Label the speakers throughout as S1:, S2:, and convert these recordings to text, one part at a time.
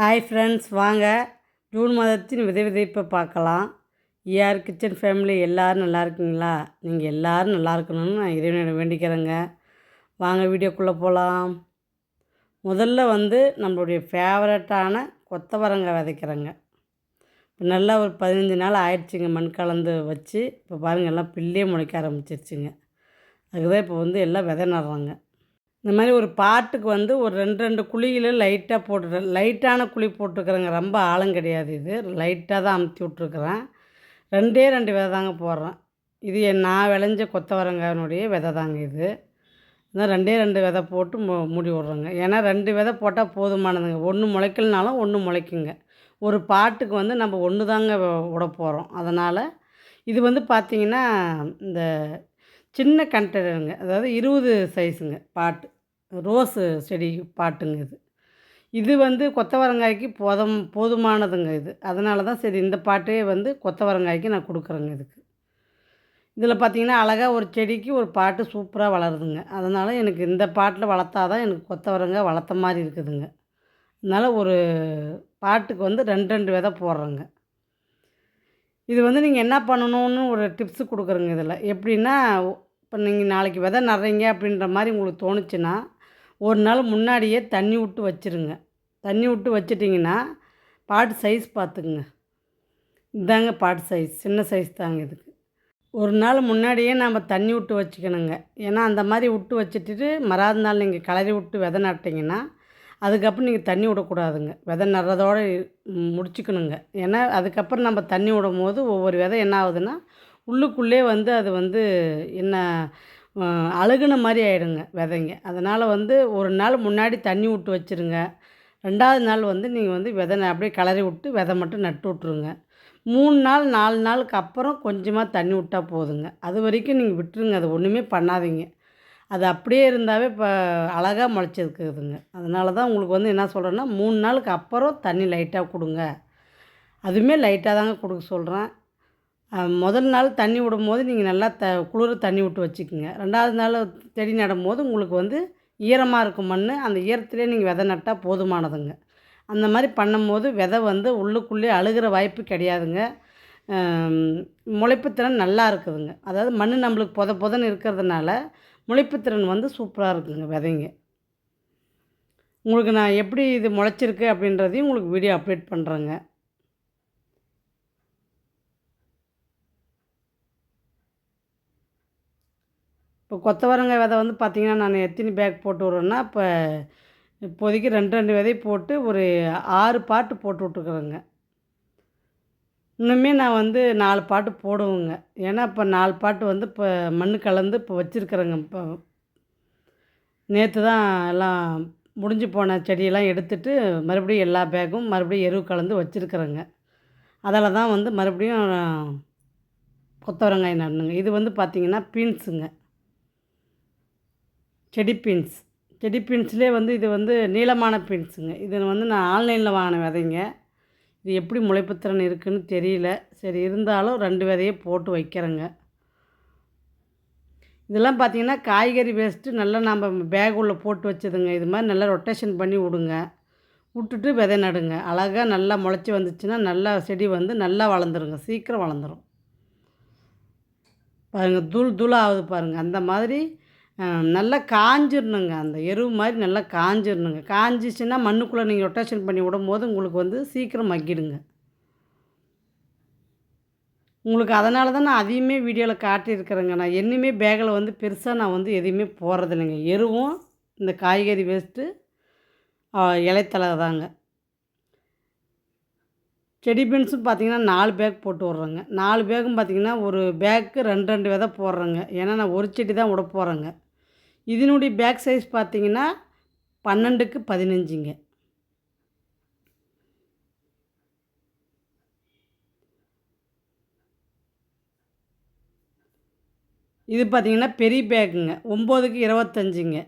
S1: Hi friends வாங்க. June மாதத்தின் விதை விதைப்பை பார்க்கலாம். ஏஆர் கிச்சன் ஃபேமிலி எல்லோரும் நல்லா இருக்கீங்களா? நீங்கள் எல்லோரும் நல்லா இருக்கணும்னு நான் இறைவனை வேண்டிக்கிறேங்க. வாங்க வீடியோக்குள்ளே போகலாம் முதல்ல வந்து நம்மளுடைய ஃபேவரட்டான கொத்தவரங்காய் விதைக்கிறேங்க. இப்போ நல்லா ஒரு பதினஞ்சு நாள் ஆயிடுச்சுங்க மண் கலந்து வச்சு. இப்போ பாருங்கள் எல்லாம் பிள்ளையே முளைக்க ஆரம்பிச்சிருச்சுங்க. அதுதான் இப்போ வந்து எல்லாம் விதை நடுறாங்க. இந்த மாதிரி ஒரு பாட்டுக்கு வந்து ஒரு ரெண்டு ரெண்டு குழியில் லைட்டாக போட்டுறேன் லைட்டான குழி போட்டுருக்குறேங்க. ரொம்ப ஆழம் கிடையாது இது. லைட்டாக தான் அமுத்தி விட்ருக்குறேன் ரெண்டே ரெண்டு விதை தாங்க போடுறேன். இது என் நான் விளைஞ்ச கொத்தவரங்காயினுடைய விதை தாங்க இது. இதான் ரெண்டே ரெண்டு விதை போட்டு மு மூடி விட்றேங்க. ஏன்னா ரெண்டு விதை போட்டால் போதுமானதுங்க. ஒன்று முளைக்கலனாலும் ஒன்று முளைக்குங்க. ஒரு பாட்டுக்கு வந்து நம்ம ஒன்று தாங்க விட போகிறோம் அதனால் இது வந்து பார்த்திங்கன்னா இந்த சின்ன கண்டெய்னருங்க. அதாவது இருபது சைஸுங்க பாட்டு. ரோஸு செடி பாட்டுங்க இது. இது வந்து கொத்தவரங்காய்க்கு போதும் போதுமானதுங்க இது. அதனால தான் சரி இந்த பாட்டே வந்து கொத்தவரங்காய்க்கு நான் கொடுக்குறேங்க இதுக்கு. இதில் பார்த்தீங்கன்னா அழகாக ஒரு செடிக்கு ஒரு பாட்டு சூப்பராக வளருதுங்க. அதனால் எனக்கு இந்த பாட்டில் வளர்த்தா தான் எனக்கு கொத்தவரங்காய் வளர்த்த மாதிரி இருக்குதுங்க. அதனால் ஒரு பாட்டுக்கு வந்து ரெண்டு ரெண்டு விதை போடுறேங்க. இது வந்து நீங்கள் என்ன பண்ணணும்னு ஒரு டிப்ஸு கொடுக்குறேங்க இதில். எப்படின்னா இப்போ நீங்கள் நாளைக்கு விதை நடுறீங்க அப்படின்ற மாதிரி உங்களுக்கு தோணுச்சுன்னா ஒரு நாள் முன்னாடியே தண்ணி விட்டு வச்சுருங்க. தண்ணி விட்டு வச்சிட்டிங்கன்னா பாட்டு சைஸ் பார்த்துக்குங்க. இதாங்க பாட்டு சைஸ் சின்ன சைஸ் தாங்க இதுக்கு. ஒரு நாள் முன்னாடியே நம்ம தண்ணி விட்டு வச்சுக்கணுங்க. ஏன்னா அந்த மாதிரி விட்டு வச்சுட்டு மறாத நாள் நீங்கள் கிளறி விட்டு விதை நட்டிங்கன்னா அதுக்கப்புறம் நீங்கள் தண்ணி விடக்கூடாதுங்க. விதை நடுறதோட முடிச்சுக்கணுங்க. ஏன்னா அதுக்கப்புறம் நம்ம தண்ணி விடும் போது ஒவ்வொரு விதை என்ன ஆகுதுன்னா உள்ளுக்குள்ளே வந்து அது வந்து என்ன அழுகுன மாதிரி ஆகிடுங்க விதைங்க. அதனால் வந்து ஒரு நாள் முன்னாடி தண்ணி விட்டு வச்சுருங்க. ரெண்டாவது நாள் வந்து நீங்கள் வந்து விதை அப்படியே கிளறி விட்டு விதை மட்டும் நட்டு விட்ருங்க மூணு நாள் நாலு நாளுக்கு அப்புறம் கொஞ்சமாக தண்ணி விட்டால் போதுங்க. அது வரைக்கும் நீங்கள் விட்டுருங்க அது ஒன்றுமே பண்ணாதீங்க. அது அப்படியே இருந்தாவே இப்போ அழகாக முளைச்சிருக்குதுங்க. அதனால தான் உங்களுக்கு வந்து என்ன சொல்கிறேன்னா மூணு நாளுக்கு அப்புறம் தண்ணி லைட்டாக கொடுங்க. அதுவுமே லைட்டாக தாங்க கொடுக்க சொல்கிறேன் முதல் நாள் தண்ணி விடும்போது நீங்கள் நல்லா த குளிர தண்ணி விட்டு வச்சுக்கோங்க. ரெண்டாவது நாள் செடி நடும்போது உங்களுக்கு வந்து ஈரமாக இருக்கும் மண் அந்த ஈரத்திலே நீங்கள் விதை நட்டால் போதுமானதுங்க. அந்த மாதிரி பண்ணும்போது விதை வந்து உள்ளுக்குள்ளே அழுகிற வாய்ப்பு கிடையாதுங்க. முளைப்புத்திறன் நல்லா இருக்குதுங்க. அதாவது மண் நம்மளுக்கு பொத பொதன்னு இருக்கிறதுனால முளைப்புத்திறன் வந்து சூப்பராக இருக்குங்க விதைங்க. உங்களுக்கு நான் எப்படி இது முளைச்சிருக்கு அப்படின்றதையும் உங்களுக்கு வீடியோ அப்டேட் பண்ணுறேங்க இப்போ கொத்தவரங்காய் விதை வந்து பார்த்திங்கன்னா நான் எத்தனை பேக் போட்டு விட்றேன்னா இப்போ இப்போதைக்கு ரெண்டு ரெண்டு விதை போட்டு ஒரு ஆறு பாட்டு போட்டு விட்டுருக்குறேங்க. இன்னுமே நான் வந்து நாலு பாட்டு போடுவேங்க. ஏன்னா இப்போ நாலு பாட்டு வந்து இப்போ மண் கலந்து இப்போ வச்சுருக்குறேங்க. இப்போ நேற்று தான் எல்லாம் முடிஞ்சு போன செடியெல்லாம் எடுத்துட்டு மறுபடியும் எல்லா பேக்கும் மறுபடியும் எருவு கலந்து வச்சுருக்குறேங்க. அதில் தான் வந்து மறுபடியும் கொத்தவரங்காய் நடணுங்க இது வந்து பார்த்திங்கன்னா பீன்ஸுங்க. செடி பீன்ஸ் செடி பீன்ஸ்லேயே வந்து இது வந்து நீளமான பீன்ஸுங்க இது வந்து நான் ஆன்லைனில் வாங்கின விதைங்க. இது எப்படி முளைப்புத்திறன் இருக்குன்னு தெரியல. சரி இருந்தாலும் ரெண்டு விதையை போட்டு வைக்கிறேங்க. இதெல்லாம் பார்த்தீங்கன்னா காய்கறி வேஸ்ட்டு நல்லா நம்ம பேக் உள்ளே போட்டு வச்சதுங்க. இது மாதிரி நல்லா ரொட்டேஷன் பண்ணி விடுங்க. விட்டுட்டு விதை நடுங்க. அழகாக நல்லா முளைச்சி வந்துச்சுன்னா நல்லா செடி வந்து நல்லா வளர்ந்துருங்க. சீக்கிரம் வளர்ந்துரும். பாருங்கள் தூள் தூளாக ஆகுது பாருங்கள் அந்த மாதிரி நல்லா காஞ்சிடணுங்க அந்த எருவு மாதிரி நல்லா காஞ்சிடணுங்க காஞ்சிச்சுன்னா மண்ணுக்குள்ளே நீங்கள் ரொட்டேஷன் பண்ணி விடும்போது உங்களுக்கு வந்து சீக்கிரம் மக்கிடுங்க. உங்களுக்கு அதனால தான் நான் அதையுமே வீடியோவில் காட்டியிருக்கிறேங்க. நான் என்னையுமே பேக்கில் வந்து பெருசாக நான் வந்து எதையுமே போடுறதில்லைங்க. எருவும் இந்த காய்கறி வேஸ்ட்டு இலைத்தலை தாங்க. செடி பீன்ஸும் பார்த்தீங்கன்னா நாலு பேக் போட்டு விட்றேங்க. நாலு பேக்கும் பார்த்தீங்கன்னா ஒரு பேக்கு ரெண்டு ரெண்டு விதை போடுறேங்க. ஏன்னா நான் ஒரு செடி தான் விட போகிறேங்க இதனுடைய பேக் சைஸ் பார்த்தீங்கன்னா பன்னெண்டுக்கு பதினஞ்சுங்க. இது பார்த்தீங்கன்னா பெரிய பேக்குங்க ஒம்போதுக்கு இருபத்தஞ்சுங்க.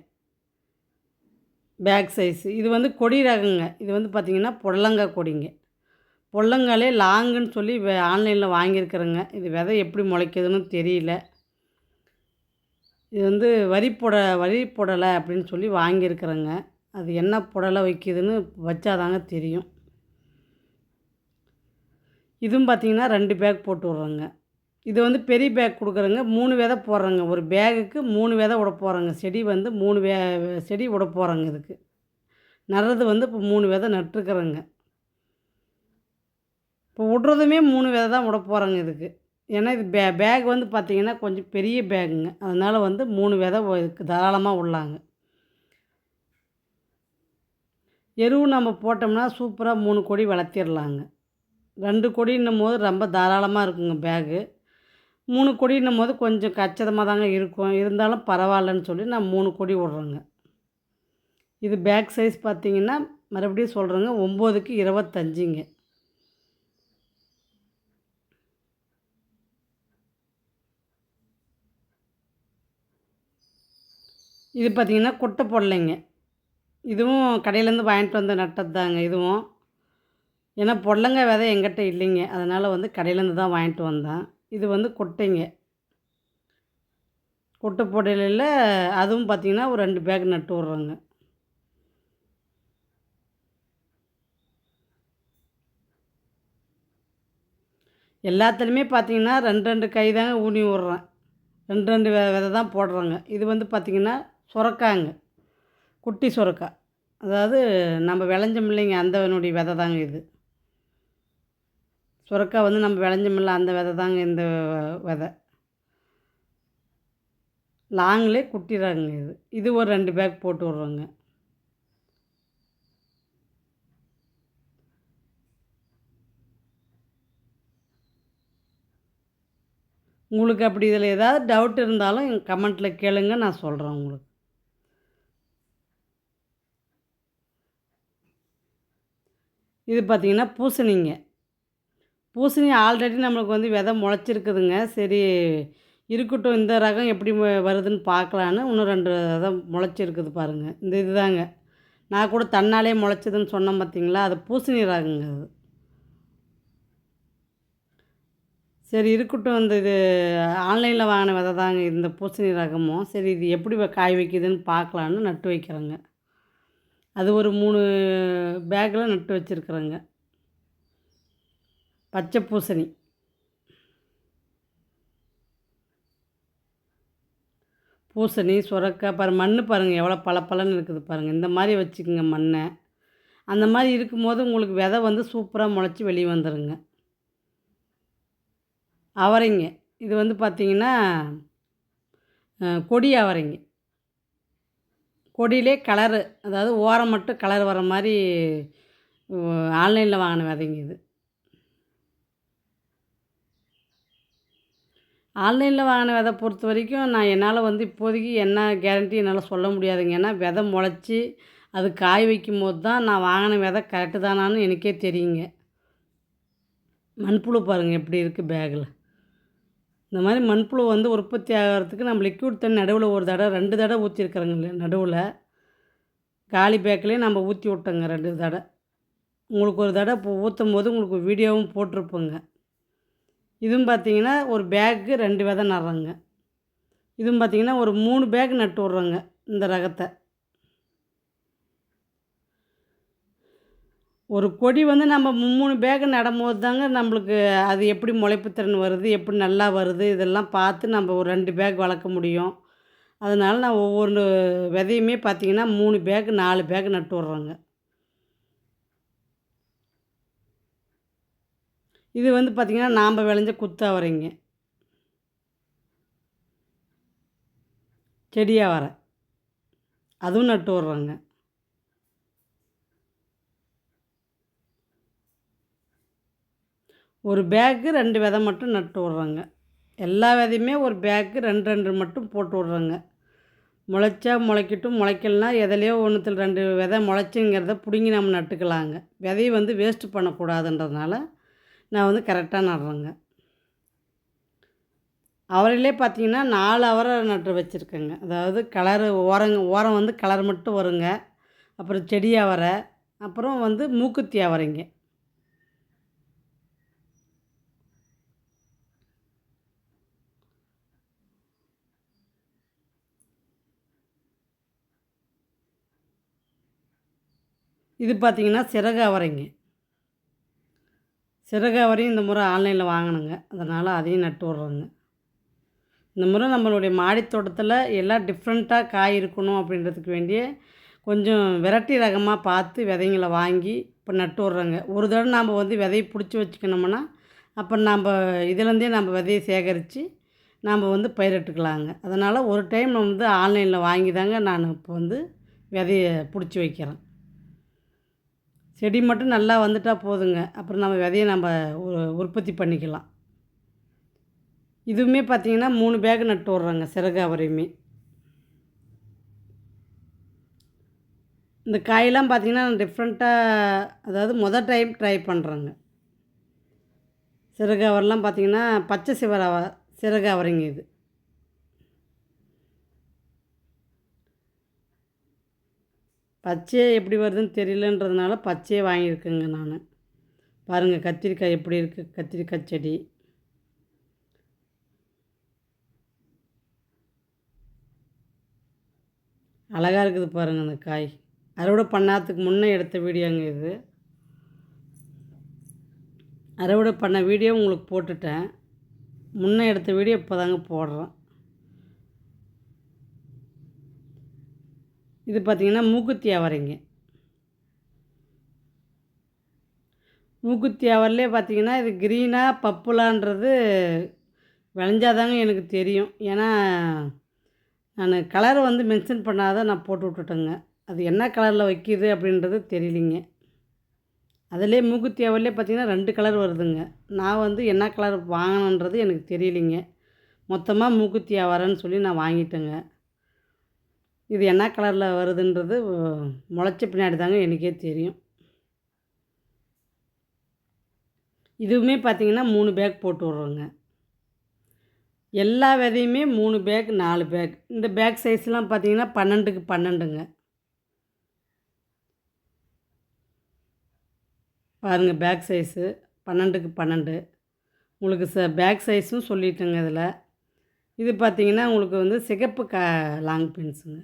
S1: பேக் சைஸு இது வந்து கொடி ரகங்க. இது வந்து பார்த்திங்கன்னா புடலங்காய் கொடிங்க. புடலங்காலே லாங்குன்னு சொல்லி ஆன்லைனில் வாங்கியிருக்கிறேங்க. இது விதை எப்படி முளைக்குதுன்னு தெரியல. இது வந்து வரி புட வரி புடலை அப்படின்னு சொல்லி வாங்கியிருக்கிறேங்க. அது என்ன புடலை வைக்குதுன்னு வச்சாதாங்க தெரியும். இதுவும் பார்த்தீங்கன்னா ரெண்டு பேக் போட்டு விட்றேங்க. இது வந்து பெரிய பேக் கொடுக்குறேங்க. மூணு விதை போடுறேங்க. ஒரு பேகுக்கு மூணு விதை விட போகிறேங்க செடி வந்து மூணு வே செடி விட போகிறேங்க இதுக்கு. நடுறது வந்து இப்போ மூணு விதை நட்டுருக்குறேங்க. இப்போ விட்றதுமே மூணு விதை தான் விட போகிறேங்க இதுக்கு. ஏன்னா இது பே பேக் வந்து பார்த்திங்கன்னா கொஞ்சம் பெரிய பேகுங்க அதனால் வந்து மூணு விதை இதுக்கு தாராளமாக உள்ளாங்க. எருவு நம்ம போட்டோம்னா சூப்பராக மூணு கொடி வளர்த்திடலாங்க ரெண்டு கொடின்னும் போது ரொம்ப தாராளமாக இருக்குங்க பேகு மூணு கொடின்னும் போது கொஞ்சம் கச்சிதமாக தாங்க இருக்கும். இருந்தாலும் பரவாயில்லன்னு சொல்லி நான் மூணு கொடி விட்றேங்க. இது பேக் சைஸ் பார்த்திங்கன்னா மறுபடியும் சொல்கிறேங்க ஒம்போதுக்கு இருபத்தஞ்சிங்க. இது பார்த்திங்கன்னா குட்டை போடலைங்க. இதுவும் கடையிலேருந்து வாங்கிட்டு வந்து நட்டது தாங்க இதுவும். ஏன்னா பொடலங்காய் விதை எங்கிட்ட இல்லைங்க. அதனால் வந்து கடையிலேருந்து தான் வாங்கிட்டு வந்தேன். இது வந்து கொட்டைங்க. கொட்டை புடலையில் அதுவும் பார்த்திங்கன்னா ஒரு ரெண்டு பேக் நட்டு விட்றோங்க. எல்லாத்துலேயுமே பார்த்தீங்கன்னா ரெண்டு ரெண்டு கை தாங்க ஊனி விட்றேன். ரெண்டு ரெண்டு வெ விதை தான் போடுறோங்க. இது வந்து பார்த்திங்கன்னா சுரக்காங்க. குட்டி சுரக்கா. அதாவது நம்ம விளைஞ்சோம் இல்லைங்க அந்தனுடைய விதை தாங்க இது. சுரக்கா வந்து நம்ம விளைஞ்சோமில்ல அந்த விதை தாங்க இந்த விதை. லாங்கிலே குட்டிடுறாங்க இது. இது ஒரு ரெண்டு பேக் போட்டு விட்றோங்க. உங்களுக்கு அப்படி இதில் ஏதாவது டவுட் இருந்தாலும் கமெண்ட்டில் கேளுங்க நான் சொல்கிறேன் உங்களுக்கு. இது பார்த்திங்கன்னா பூசணிங்க. பூசணி ஆல்ரெடி நம்மளுக்கு வந்து விதை முளைச்சிருக்குதுங்க. சரி இருக்கட்டும் இந்த ரகம் எப்படி வருதுன்னு பார்க்கலான்னு இன்னும் ரெண்டு ரகம் முளைச்சிருக்குது பாருங்கள் இந்த இதுதாங்க. நான் கூட தன்னாலே முளைச்சதுன்னு சொன்னேன் பார்த்தீங்களா? அது பூசணி ரகங்க அது. சரி இருக்கட்டும் இந்த இது ஆன்லைனில் வாங்கின விதை தாங்க இந்த பூசணி ரகமும். சரி இது எப்படி காய் வைக்குதுன்னு பார்க்கலான்னு நட்டு வைக்கிறேங்க. அது ஒரு மூணு பேக்கில் நட்டு வச்சுருக்குறேங்க. பச்சை பூசணி. பூசணி சுரக்காய் பாரு மண் பாருங்கள் எவ்வளோ பளபளன்னு இருக்குது பாருங்கள் இந்த மாதிரி வச்சுக்கோங்க மண்ணை. அந்த மாதிரி இருக்கும்போது உங்களுக்கு விதை வந்து சூப்பராக முளைச்சி வெளியே வந்துடுங்க அவரைங்க. இது வந்து பார்த்திங்கன்னா கொடி அவரைங்க. கொடியிலே கலரு அதாவது ஓரம் மட்டும் கலர் வர மாதிரி ஆன்லைனில் வாங்கின விதைங்க இது. ஆன்லைனில் வாங்கின விதை பொறுத்த வரைக்கும் நான் என்னால் வந்து இப்போதைக்கு என்ன கேரண்டி என்னால் சொல்ல முடியாதுங்க. ஏன்னா விதை முளைச்சி அது காய் வைக்கும் போது தான் நான் வாங்கின விதை கரெக்டு தானான்னு எனக்கே தெரியுங்க. மண்புழு பாருங்கள் எப்படி இருக்குது பேக்கில் இந்த மாதிரி மண்புழு வந்து உற்பத்தி ஆகிறதுக்கு நம்ம லிக்விட் தண்ணி நடுவில் ஒரு தடவை ரெண்டு தடவை ஊற்றிருக்கிறோங்க நடுவில். காலி பேக்கிலே நம்ம ஊற்றி விட்டோங்க ரெண்டு தடவை. உங்களுக்கு ஒரு தடவை இப்போ ஊற்றும் போது உங்களுக்கு வீடியோவும் போட்டிருப்போங்க. இதுவும் பார்த்திங்கன்னா ஒரு பேக்கு ரெண்டு விதை நடுறோங்க. இதுவும் பார்த்திங்கன்னா ஒரு மூணு பேக் நட்டு விட்றோங்க இந்த ரகத்தை. ஒரு கொடி வந்து நம்ம மூணு பேக்கு நடும்போது தாங்க நம்மளுக்கு அது எப்படி முளைப்பு திறன் வருது எப்படி நல்லா வருது இதெல்லாம் பார்த்து நம்ம ஒரு ரெண்டு பேக் வளர்க்க முடியும். அதனால் நான் ஒவ்வொரு விதையுமே பார்த்திங்கன்னா மூணு பேக்கு நாலு பேக்கு நட்டு விட்றோங்க. இது வந்து பார்த்திங்கன்னா நாம் விளைஞ்ச குத்தாவரைங்க செடியாக வர. அதுவும் நட்டு விட்றோங்க. ஒரு பேக்கு ரெண்டு விதை மட்டும் நட்டு விட்றோங்க. எல்லா விதையுமே ஒரு பேக்கு ரெண்டு ரெண்டு மட்டும் போட்டு விட்றோங்க. முளைச்சா முளைக்கட்டும் முளைக்கலனா எதுலையோ ஒன்றுத்தில் ரெண்டு விதை முளைச்சிங்கிறத பிடுங்கி நம்ம நட்டுக்கலாங்க. விதையை வந்து வேஸ்ட்டு பண்ணக்கூடாதுன்றதுனால நான் வந்து கரெக்டாக நடுறேங்க. அவரையிலே பார்த்தீங்கன்னா நாலு அவரை நட்டு வச்சுருக்கேங்க. அதாவது கலரு ஓரங்க ஓரம் வந்து கலர் மட்டும் வருங்க. அப்புறம் செடி அவரை அப்புறம் வந்து மூக்குத்தி அவரைங்க. இது பார்த்திங்கன்னா சிறகு அவரைங்க. சிறகாவரையும் இந்த முறை ஆன்லைனில் வாங்கினேங்க. அதனால் அதையும் நட்டு விட்றேங்க. இந்த முறை நம்மளுடைய மாடித்தோட்டத்தில் எல்லாம் டிஃப்ரெண்ட்டாக காய் இருக்கணும் அப்படின்றதுக்கு வேண்டிய கொஞ்சம் விரட்டி ரகமாக பார்த்து விதைங்களை வாங்கி இப்போ நட்டு விட்றேங்க. ஒரு தடவை நாம் வந்து விதையை பிடிச்சி வச்சுக்கணும்னா அப்போ நம்ம இதுலேருந்தே நம்ம விதையை சேகரித்து நாம் வந்து பயிரிட்டுக்கலாங்க. அதனால் ஒரு டைம் நான் வந்து ஆன்லைனில் வாங்கி தாங்க நான் இப்போ வந்து விதையை பிடிச்சி வைக்கிறேன். செடி மட்டும் நல்லா வந்துட்டால் போதுங்க. அப்புறம் நம்ம விதையை நம்ம உ- உற்பத்தி பண்ணிக்கலாம். இதுவுமே பார்த்திங்கன்னா மூணு பேக் நட்டு விட்றாங்க சிறகு அவரையுமே. இந்த காயெல்லாம் பார்த்திங்கன்னா நான் டிஃப்ரெண்ட்டாக அதாவது மொதல் டைம் ட்ரை பண்ணுறேங்க சிறகாவரெலாம் பார்த்தீங்கன்னா பச்சை சிவர சிறகு அவரைங்க இது. பச்சையே எப்படி வருதுன்னு தெரியலன்றதுனால பச்சையே வாங்கியிருக்கேங்க நான். பாருங்கள் கத்திரிக்காய் எப்படி இருக்குது கத்திரிக்காய் செடி. அழகாக இருக்குது பாருங்கள் அந்த காய். அறுவடை பண்ணாததுக்கு முன்னே எடுத்த வீடியோங்க இது. அறுவடை பண்ண வீடியோ உங்களுக்கு போட்டுட்டேன். முன்னே எடுத்த வீடியோ இப்போ தாங்க போடுறேன். இது பார்த்தீங்கன்னா மூக்குத்தி அவரைங்க. மூக்குத்தி அவரிலே பார்த்தீங்கன்னா இது க்ரீனாக பப்புலான்றது விளைஞ்சாதாங்க எனக்கு தெரியும். ஏன்னா நான் கலர் வந்து மென்ஷன் பண்ணாத நான் போட்டு விட்டுட்டேங்க. அது என்ன கலரில் வைக்கிது அப்படின்றது தெரியலிங்க. அதிலே மூக்குத்தி அவர்லேயே பார்த்தீங்கன்னா ரெண்டு கலர் வருதுங்க. நான் வந்து என்ன கலர் வாங்கணுன்றது எனக்கு தெரியலிங்க. மொத்தமாக மூக்குத்தி அவரன்னு சொல்லி நான் வாங்கிட்டேங்க. இது என்ன கலரில் வருதுன்றது முளைச்ச பின்னாடி தாங்க எனக்கே தெரியும். இதுவுமே பார்த்தீங்கன்னா மூணு பேக் போட்டு விட்றோங்க. எல்லா விதையுமே மூணு பேக் நாலு பேக் இந்த பேக் சைஸ்லாம் பார்த்தீங்கன்னா பன்னெண்டுக்கு பன்னெண்டுங்க. பாருங்கள் பேக் சைஸு பன்னெண்டுக்கு பன்னெண்டு. உங்களுக்கு ச பேக் சைஸும் சொல்லிட்டேங்க இதில். இது பார்த்தீங்கன்னா உங்களுக்கு வந்து சிகப்பு க லாங் பென்ஸுங்க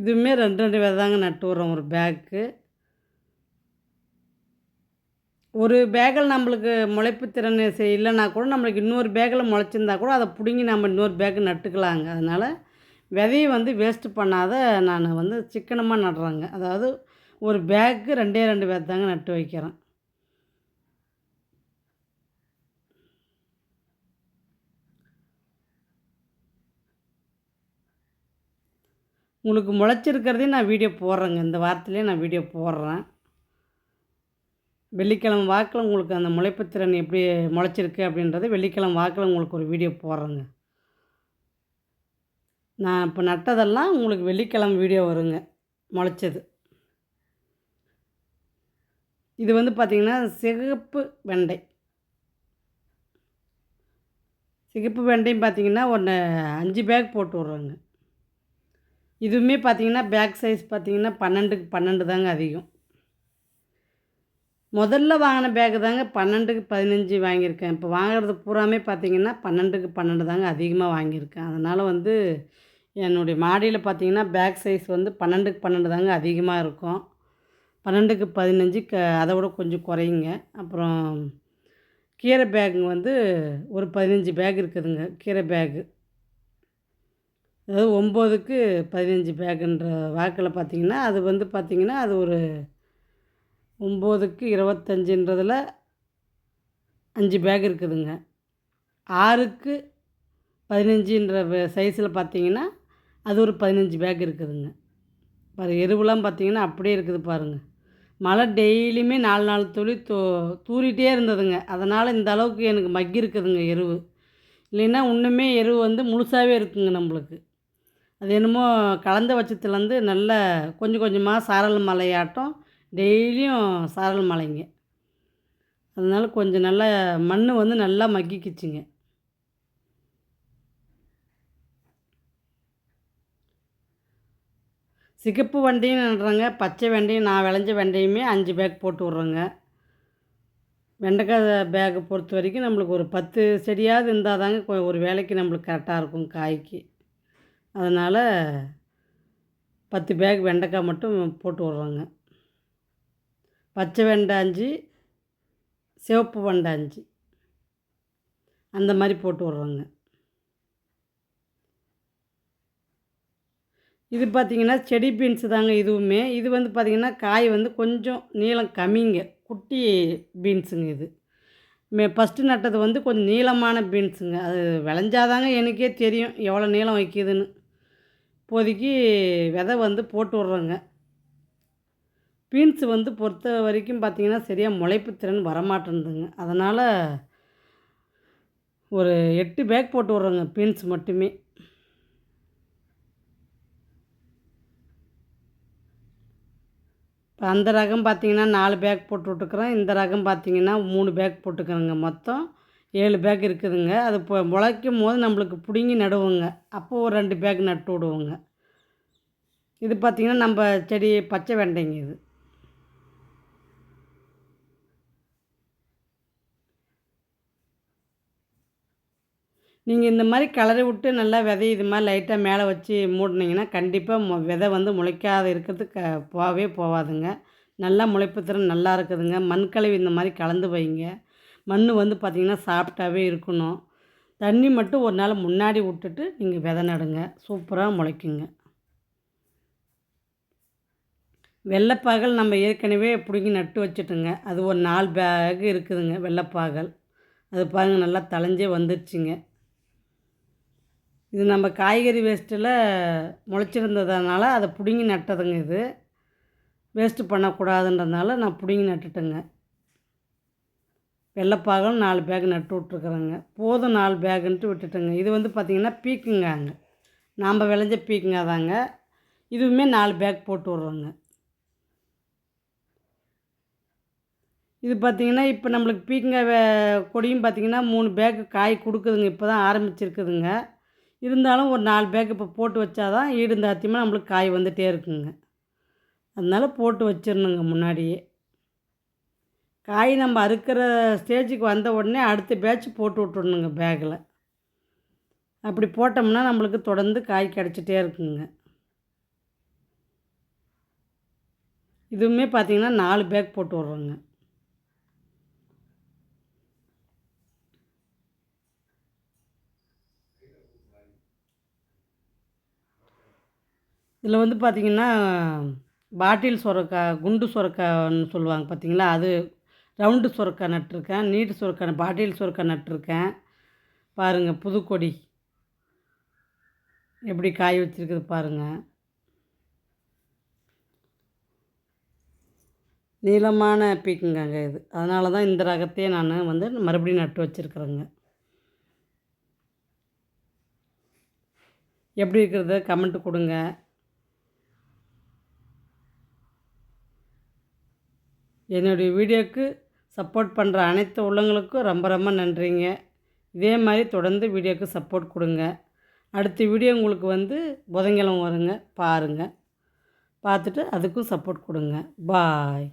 S1: இதுவுமே ரெண்டு ரெண்டு விதை தாங்க நட்டு விட்றோம். ஒரு பேக்கு. ஒரு பேக்கில் நம்மளுக்கு முளைப்பு திறன் இல்லைன்னா கூட நம்மளுக்கு இன்னொரு பேக்கில் முளைச்சிருந்தா கூட அதை பிடுங்கி நம்ம இன்னொரு பேக்கு நட்டுக்கலாங்க. அதனால் விதையை வந்து வேஸ்ட்டு பண்ணாத நான் வந்து சிக்கனமாக நடுறேங்க. அதாவது ஒரு பேக்கு ரெண்டே ரெண்டு விதை தாங்க நட்டு வைக்கிறேன். உங்களுக்கு முளைச்சிருக்கிறதையும் நான் வீடியோ போடுறேங்க. இந்த வாரத்துலேயே நான் வீடியோ போடுறேன். வெள்ளிக்கிழமை வாக்கில் உங்களுக்கு அந்த முளைப்புத்திறன் எப்படி முளைச்சிருக்கு அப்படின்றத வெள்ளிக்கிழமை வாக்கில் உங்களுக்கு ஒரு வீடியோ போடுறேங்க. நான் இப்போ நட்டதெல்லாம் உங்களுக்கு வெள்ளிக்கிழமை வீடியோ வருங்க. முளைச்சது. இது வந்து பார்த்திங்கன்னா சிகப்பு வெண்டை. சிகப்பு வெண்டையும் பார்த்தீங்கன்னா ஒன்று அஞ்சு பேக் போட்டு விட்றோங்க. இதுவுமே பார்த்தீங்கன்னா பேக் சைஸ் பார்த்தீங்கன்னா பன்னெண்டுக்கு பன்னெண்டு தாங்க அதிகம். முதல்ல வாங்கின பேக்கு தாங்க பன்னெண்டுக்கு பதினஞ்சு வாங்கியிருக்கேன். இப்போ வாங்குறது பூராமே பார்த்தீங்கன்னா பன்னெண்டுக்கு பன்னெண்டு தாங்க அதிகமாக வாங்கியிருக்கேன். அதனால் வந்து என்னுடைய மாடியில் பார்த்தீங்கன்னா பேக் சைஸ் வந்து பன்னெண்டுக்கு பன்னெண்டு தாங்க அதிகமாக இருக்கும். பன்னெண்டுக்கு பதினஞ்சு க அதை விட கொஞ்சம் குறையுங்க. அப்புறம் கீரை பேக்குங்க வந்து ஒரு பதினஞ்சு பேக் இருக்குதுங்க கீரை பேக்கு அதாவது ஒம்போதுக்கு பதினஞ்சு பேக்குன்ற வாக்கில் பார்த்தீங்கன்னா அது வந்து பார்த்திங்கன்னா அது ஒரு ஒம்போதுக்கு இருபத்தஞ்சுன்றதில் அஞ்சு பேக் இருக்குதுங்க. ஆறுக்கு பதினஞ்சுன்ற சைஸில் பார்த்தீங்கன்னா அது ஒரு பதினஞ்சு பேக் இருக்குதுங்க. பாரு எருவுலாம் பார்த்தீங்கன்னா அப்படியே இருக்குது பாருங்கள் மழை டெய்லியுமே நாலு நாலு துளி தூ தூரிகிட்டே இருந்ததுங்க. அதனால் இந்த அளவுக்கு எனக்கு மக்கி இருக்குதுங்க எருவு. இல்லைன்னா இன்னுமே எருவு வந்து முழுசாகவே இருக்குங்க நம்மளுக்கு. அது என்னமோ கலந்த பட்சத்துலேருந்து நல்ல கொஞ்சம் கொஞ்சமாக சாரல் மலையாட்டம் டெய்லியும் சாரல் மலைங்க. அதனால் கொஞ்சம் நல்லா மண் வந்து நல்லா மக்கிக்கிச்சுங்க. சிகப்பு வெண்டையும் நடுறேங்க பச்சை வெண்டையும் நான் விளைஞ்ச வெண்டையுமே அஞ்சு பேக் போட்டு விட்றேங்க. வெண்டைக்காய் பேக்கை பொறுத்த வரைக்கும் நம்மளுக்கு ஒரு பத்து செடியாவது இருந்தால் தாங்க ஒரு வேலைக்கு நம்மளுக்கு கரெக்டாக இருக்கும் காய்க்கு. அதனால் பத்து பேக் வெண்டைக்காய் மட்டும் போட்டு விட்றோங்க. பச்சை வெண்டை அஞ்சு சிவப்பு வெண்டை அஞ்சு. அந்த மாதிரி போட்டு விட்றோங்க. இது பார்த்திங்கன்னா செடி பீன்ஸு தாங்க இதுவுமே. இது வந்து பார்த்திங்கன்னா காய் வந்து கொஞ்சம் நீளம் கம்மிங்க. குட்டி பீன்ஸுங்க இது. மே ஃபஸ்ட்டு நட்டது வந்து கொஞ்சம் நீளமான பீன்ஸுங்க. அது விளைஞ்சாதாங்க எனக்கே தெரியும் எவ்வளோ நீளம் வைக்கிதுன்னு. இப்போதைக்கு விதை வந்து போட்டு விட்றோங்க. பீன்ஸ் வந்து பொறுத்த வரைக்கும் பார்த்திங்கன்னா சரியாக முளைப்பு திறன் வரமாட்டேன்துங்க. அதனால் ஒரு எட்டு பேக் போட்டு விட்றோங்க பீன்ஸ் மட்டுமே. இப்போ அந்த ரகம் பார்த்திங்கன்னா நாலு பேக் போட்டு விட்டுக்குறோம் இந்த ரகம் பார்த்திங்கன்னா மூணு பேக் போட்டுக்கிறோங்க மொத்தம். ஏழு பேக் இருக்குதுங்க. அது இப்போ முளைக்கும் போது நம்மளுக்கு பிடுங்கி நடுவோங்க. அப்போது ஒரு ரெண்டு பேக் நட்டு விடுவோங்க. இது பார்த்திங்கன்னா நம்ம செடி பச்சை வெண்டைங்க இது. நீங்கள் இந்த மாதிரி கலரை விட்டு நல்லா விதை இது மாதிரி லைட்டாக மேலே வச்சு மூடினீங்கன்னா கண்டிப்பாக மொ விதை வந்து முளைக்காத இருக்கிறது க போகவே போகாதுங்க. நல்லா முளைப்பு திறன் நல்லா இருக்குதுங்க. மண்கலவி இந்த மாதிரி கலந்து வைங்க. மண் வந்து பார்த்திங்கன்னா சாஃப்டாகவே இருக்கணும். தண்ணி மட்டும் ஒரு நாள் முன்னாடி விட்டுட்டு நீங்கள் விதை நடுங்க. சூப்பராக முளைக்குங்க. வெள்ளைப்பாகல் நம்ம ஏற்கனவே பிடுங்கி நட்டு வச்சுட்டுங்க. அது ஒரு நாலு பேக் இருக்குதுங்க வெள்ளைப்பாகல். அது பாருங்கள் நல்லா தலைஞ்சே வந்துடுச்சுங்க இது நம்ம காய்கறி வேஸ்ட்டில் முளைச்சிருந்ததுனால அதை பிடுங்கி நட்டதுங்க இது. வேஸ்ட்டு பண்ணக்கூடாதுன்றதுனால நான் பிடுங்கி நட்டுட்டேங்க. வெள்ளைப்பாகம் நாலு பேக் நட்டு விட்ருக்குறேங்க போதும் நாலு பேக்குன்ட்டு விட்டுட்டேங்க. இது வந்து பார்த்திங்கன்னா பீக்குங்காங்க. நாம் விளைஞ்ச பீக்குங்க தாங்க. இதுவுமே நாலு பேக் போட்டு விட்றோங்க. இது பார்த்திங்கன்னா இப்போ நம்மளுக்கு பீக்கங்காய் கொடியும் பார்த்திங்கன்னா மூணு பேக்கு காய் கொடுக்குதுங்க. இப்போ தான் ஆரம்பிச்சிருக்குதுங்க. இருந்தாலும் ஒரு நாலு பேக் இப்போ போட்டு வச்சா தான் ஈடுந்தாத்தியமாக நம்மளுக்கு காய் வந்துகிட்டே இருக்குங்க. அதனால் போட்டு வச்சிடணுங்க முன்னாடியே. காய் நம்ம அறுக்கிற ஸ்டேஜுக்கு வந்த உடனே அடுத்த பேட்ச் போட்டு விட்டுடணுங்க பேக்கில் அப்படி போட்டோம்னா நம்மளுக்கு தொடர்ந்து காய் கிடச்சிட்டே இருக்குங்க. இதுவுமே பார்த்திங்கன்னா நாலு பேக் போட்டு விட்றோங்க. இதில் வந்து பார்த்திங்கன்னா பாட்டில் சுரக்காய் குண்டு சுரக்கான்னு சொல்லுவாங்க பார்த்திங்களா அது ரவுண்டு சுரக்காய் நட்டிருக்கேன் நீட்டு சுரக்காய் பாட்டில் சுரக்காய் நட்டிருக்கேன். பாருங்கள் புதுக்கொடி. எப்படி காய் வச்சுருக்குது பாருங்கள் நீளமான பீக்குங்காங்க இது. அதனால தான் இந்த ரகத்தையே நான் வந்து மறுபடியும் நட்டு வச்சுருக்குறேங்க. எப்படி இருக்கிறத கமெண்ட் கொடுங்க. என்னுடைய வீடியோக்கு சப்போர்ட் பண்ணுற அனைத்து உள்ளங்களுக்கும் ரொம்ப ரொம்ப நன்றிங்க. இதே மாதிரி தொடர்ந்து வீடியோவுக்கு சப்போர்ட் கொடுங்க. அடுத்த வீடியோ உங்களுக்கு வந்து புதன்கிழமை வருங்க. பாருங்கள் பார்த்துட்டு அதுக்கும் சப்போர்ட் கொடுங்க. பாய்.